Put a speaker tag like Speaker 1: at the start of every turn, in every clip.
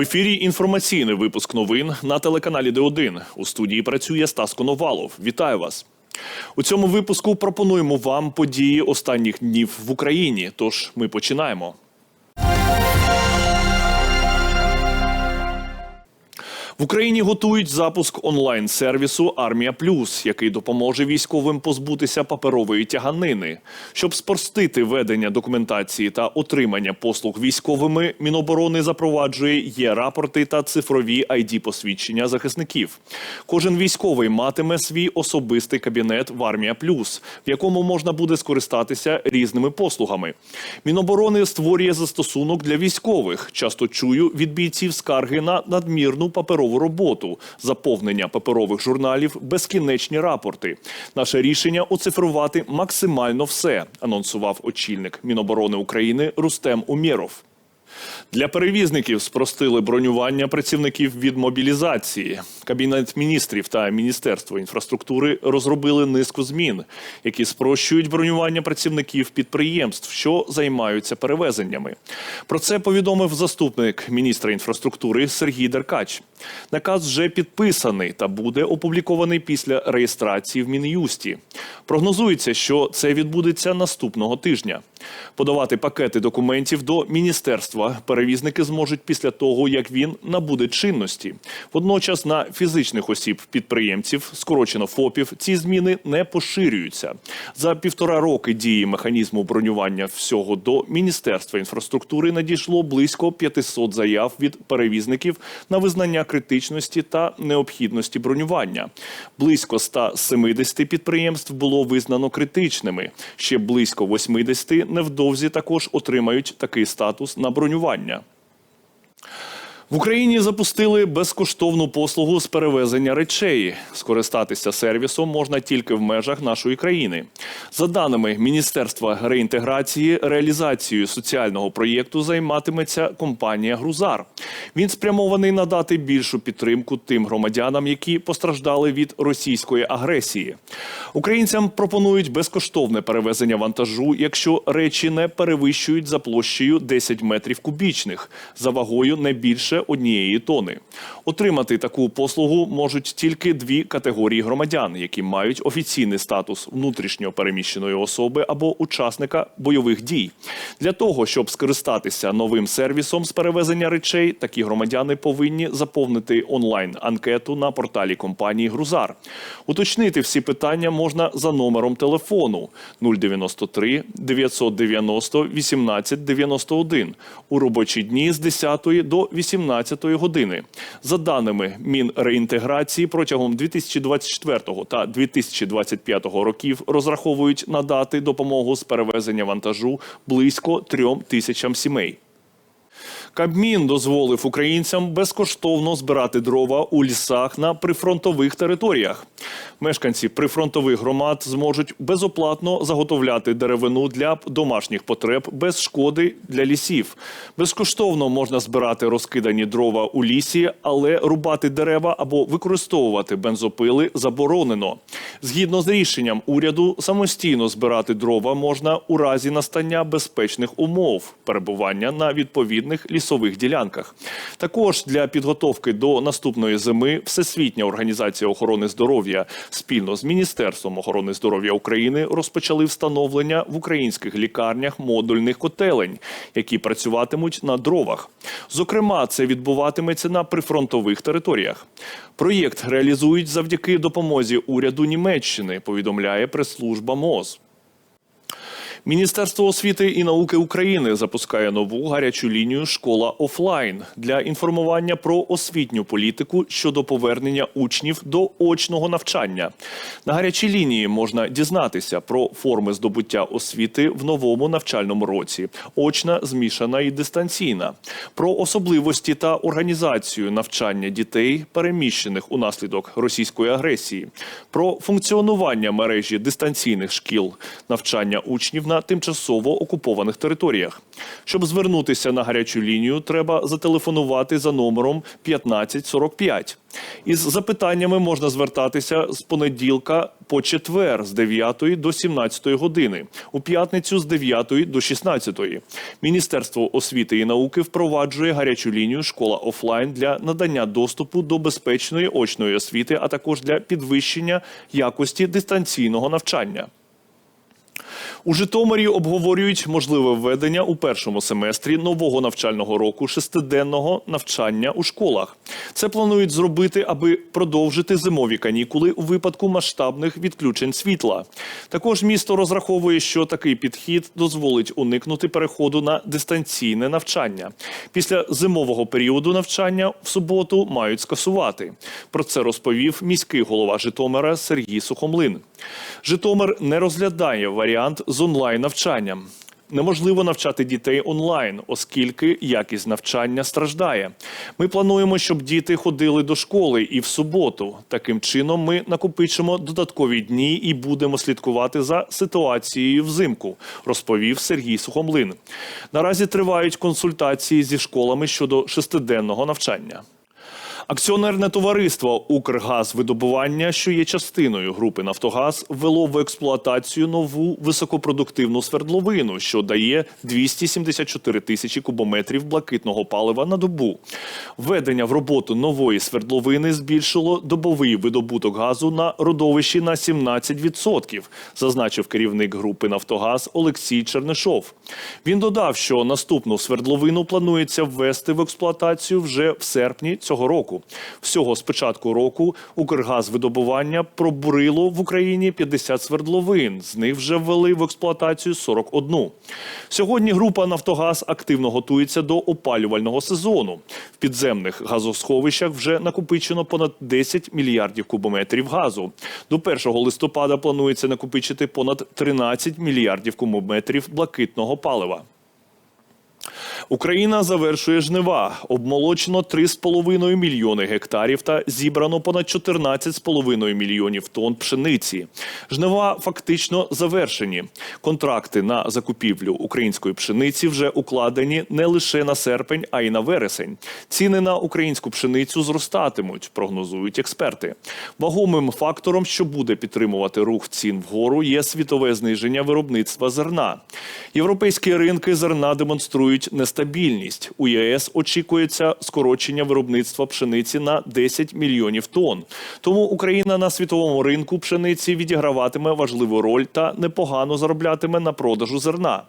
Speaker 1: Ефірі інформаційний випуск новин на телеканалі Д1. У студії працює Стас Коновалов. Вітаю вас. У цьому випуску пропонуємо вам події останніх днів в Україні. Тож ми починаємо. В Україні готують запуск онлайн-сервісу Армія Плюс, який допоможе військовим позбутися паперової тяганини. Щоб спростити ведення документації та отримання послуг військовими, Міноборони запроваджує є рапорти та цифрові id посвідчення захисників. Кожен військовий матиме свій особистий кабінет в Армія Плюс, в якому можна буде скористатися різними послугами. Міноборони створює застосунок для військових. Часто чую від бійців скарги на надмірну паперову роботу, заповнення паперових журналів, безкінечні рапорти. Наше рішення оцифрувати максимально все, анонсував очільник Міноборони України Рустем Умєров. Для перевізників спростили бронювання працівників від мобілізації. Кабінет міністрів та Міністерство інфраструктури розробили низку змін, які спрощують бронювання працівників підприємств, що займаються перевезеннями. Про це повідомив заступник міністра інфраструктури Сергій Деркач. Наказ вже підписаний та буде опублікований після реєстрації в Мін'юсті. Прогнозується, що це відбудеться наступного тижня. Подавати пакети документів до міністерства перевізники зможуть після того, як він набуде чинності. Водночас на фізичних осіб підприємців, скорочено ФОПів, ці зміни не поширюються. За півтора роки дії механізму бронювання всього до міністерства інфраструктури надійшло близько 500 заяв від перевізників на визнання критичності та необхідності бронювання. Близько 170 підприємств було визнано критичними. Ще близько 80 невдовзі також отримають такий статус на бронювання бронювання. В Україні запустили безкоштовну послугу з перевезення речей. Скористатися сервісом можна тільки в межах нашої країни. За даними Міністерства реінтеграції, реалізацією соціального проєкту займатиметься компанія Грузар. Він спрямований надати більшу підтримку тим громадянам, які постраждали від російської агресії. Українцям пропонують безкоштовне перевезення вантажу, якщо речі не перевищують за площею 10 метрів кубічних, за вагою не більше однієї тони. Отримати таку послугу можуть тільки дві категорії громадян, які мають офіційний статус внутрішньо переміщеної особи або учасника бойових дій. Для того щоб скористатися новим сервісом з перевезення речей, такі громадяни повинні заповнити онлайн анкету на порталі компанії Грузар. Уточнити всі питання можна за номером телефону 093 990 18 91 у робочі дні з 10 до 18 години. За даними Мінреінтеграції, протягом 2024 та 2025 років розраховують надати допомогу з перевезення вантажу близько трьом тисячам сімей. Кабмін дозволив українцям безкоштовно збирати дрова у лісах на прифронтових територіях. Мешканці прифронтових громад зможуть безоплатно заготовляти деревину для домашніх потреб без шкоди для лісів. Безкоштовно можна збирати розкидані дрова у лісі, але рубати дерева або використовувати бензопили заборонено. Згідно з рішенням уряду, самостійно збирати дрова можна у разі настання безпечних умов перебування на відповідних лісових ділянках. Також для підготовки до наступної зими Всесвітня організація охорони здоров'я спільно з Міністерством охорони здоров'я України розпочали встановлення в українських лікарнях модульних котелень, які працюватимуть на дровах. Зокрема, це відбуватиметься на прифронтових територіях. Проєкт реалізують завдяки допомозі уряду Німеччини. Повідомляє прес-служба МОЗ. Міністерство освіти і науки України запускає нову гарячу лінію Школа офлайн для інформування про освітню політику щодо повернення учнів до очного навчання. На гарячій лінії можна дізнатися про форми здобуття освіти в новому навчальному році, очна, змішана і дистанційна, про особливості та організацію навчання дітей, переміщених унаслідок російської агресії, про функціонування мережі дистанційних шкіл, навчання учнів на тимчасово окупованих територіях. Щоб звернутися на гарячу лінію, треба зателефонувати за номером 1545. Із запитаннями можна звертатися з понеділка по четвер з 9 до 17 години, у п'ятницю з 9 до 16. Міністерство освіти і науки впроваджує гарячу лінію школа офлайн для надання доступу до безпечної очної освіти, а також для підвищення якості дистанційного навчання. У Житомирі обговорюють можливе введення у першому семестрі нового навчального року шестиденного навчання у школах. Це планують зробити, аби продовжити зимові канікули у випадку масштабних відключень світла. Також місто розраховує, що такий підхід дозволить уникнути переходу на дистанційне навчання. Після зимового періоду навчання в суботу мають скасувати. Про це розповів міський голова Житомира Сергій Сухомлин. Житомир не розглядає варіант з онлайн навчанням. Неможливо навчати дітей онлайн, оскільки якість навчання страждає. Ми плануємо, щоб діти ходили до школи і в суботу. Таким чином, ми накопичимо додаткові дні і будемо слідкувати за ситуацією взимку, розповів Сергій Сухомлин. Наразі тривають консультації зі школами щодо шестиденного навчання. Акціонерне товариство Укргазвидобування, що є частиною групи Нафтогаз, ввело в експлуатацію нову високопродуктивну свердловину, що дає 274 тисячі кубометрів блакитного палива на добу. Введення в роботу нової свердловини збільшило добовий видобуток газу на родовищі на 17%, зазначив керівник групи Нафтогаз Олексій Чернишов. Він додав, що наступну свердловину планується ввести в експлуатацію вже в серпні цього року. Всього з початку року Укргазвидобування пробурило в Україні 50 свердловин. З них вже ввели в експлуатацію 41. Сьогодні група Нафтогаз активно готується до опалювального сезону. В підземних газосховищах вже накопичено понад 10 мільярдів кубометрів газу. До 1 листопада планується накопичити понад 13 мільярдів кубометрів блакитного палива. Україна завершує жнива. Обмолочено 3,5 мільйони гектарів та зібрано понад 14,5 мільйонів тонн пшениці. Жнива фактично завершені. Контракти на закупівлю української пшениці вже укладені не лише на серпень, а й на вересень. Ціни на українську пшеницю зростатимуть, прогнозують експерти. Вагомим фактором, що буде підтримувати рух цін вгору, є світове зниження виробництва зерна. Європейські ринки зерна демонструють нестабільність. У ЄС очікується скорочення виробництва пшениці на 10 мільйонів тонн. Тому Україна на світовому ринку пшениці відіграватиме важливу роль та непогано зароблятиме на продажу зерна.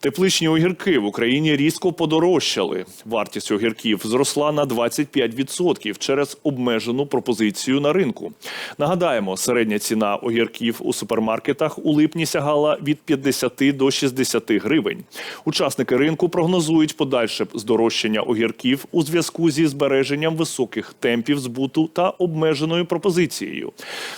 Speaker 1: Тепличні огірки в Україні різко подорожчали. Вартість огірків зросла на 25% через обмежену пропозицію на ринку. Нагадаємо, середня ціна огірків у супермаркетах у липні сягала від 50 до 60 гривень. Учасники ринку прогнозують подальше здорожчання огірків у зв'язку зі збереженням високих темпів збуту та обмеженою пропозицією.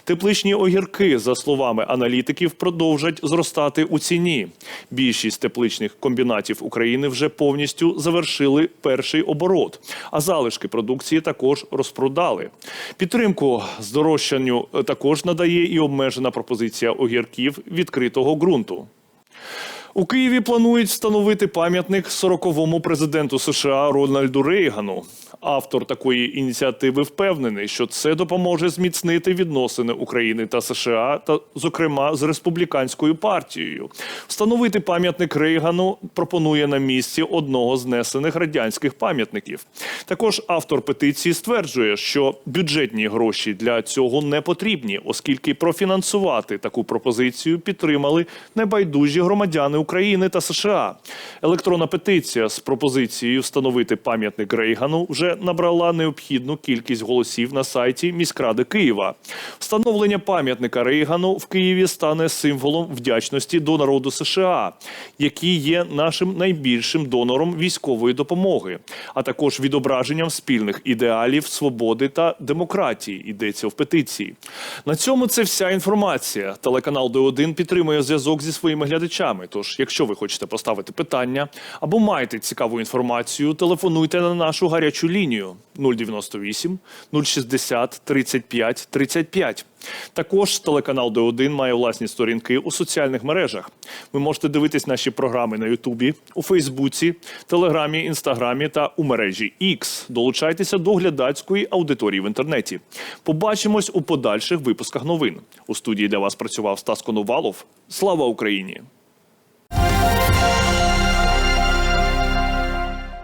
Speaker 1: Тепличні огірки, за словами аналітиків, продовжать зростати у ціні. Більшість тепличних комбінатів України вже повністю завершили перший оборот, а залишки продукції також розпродали. Підтримку здорожчанню е, також надає і обмежена пропозиція огірків відкритого ґрунту. У Києві планують встановити пам'ятник 40-му президенту США Рональду Рейгану. Автор такої ініціативи впевнений, що це допоможе зміцнити відносини України та США, та, зокрема, з республіканською партією. Встановити пам'ятник Рейгану пропонує на місці одного з знесених радянських пам'ятників. Також автор петиції стверджує, що бюджетні гроші для цього не потрібні, оскільки профінансувати таку пропозицію підтримали небайдужі громадяни України та США. Електронна петиція з пропозицією встановити пам'ятник Рейгану вже набрала необхідну кількість голосів на сайті міськради Києва. Встановлення пам'ятника Рейгану в Києві стане символом вдячності до народу США, який є нашим найбільшим донором військової допомоги, а також відображенням спільних ідеалів свободи та демократії. Йдеться в петиції. На цьому це вся інформація. Телеканал Д1 підтримує зв'язок зі своїми глядачами. Тож, якщо ви хочете поставити питання або маєте цікаву інформацію, телефонуйте на нашу гарячу лінію лінію 098 060 35 35. Також телеканал Д1 має власні сторінки у соціальних мережах. Ви можете дивитись наші програми на Ютубі, у Фейсбуці, Телеграмі, Інстаграмі та у мережі X. Долучайтеся до глядацької аудиторії в інтернеті. Побачимось у подальших випусках новин. У студії для вас працював Стас Коновалов. Слава Україні!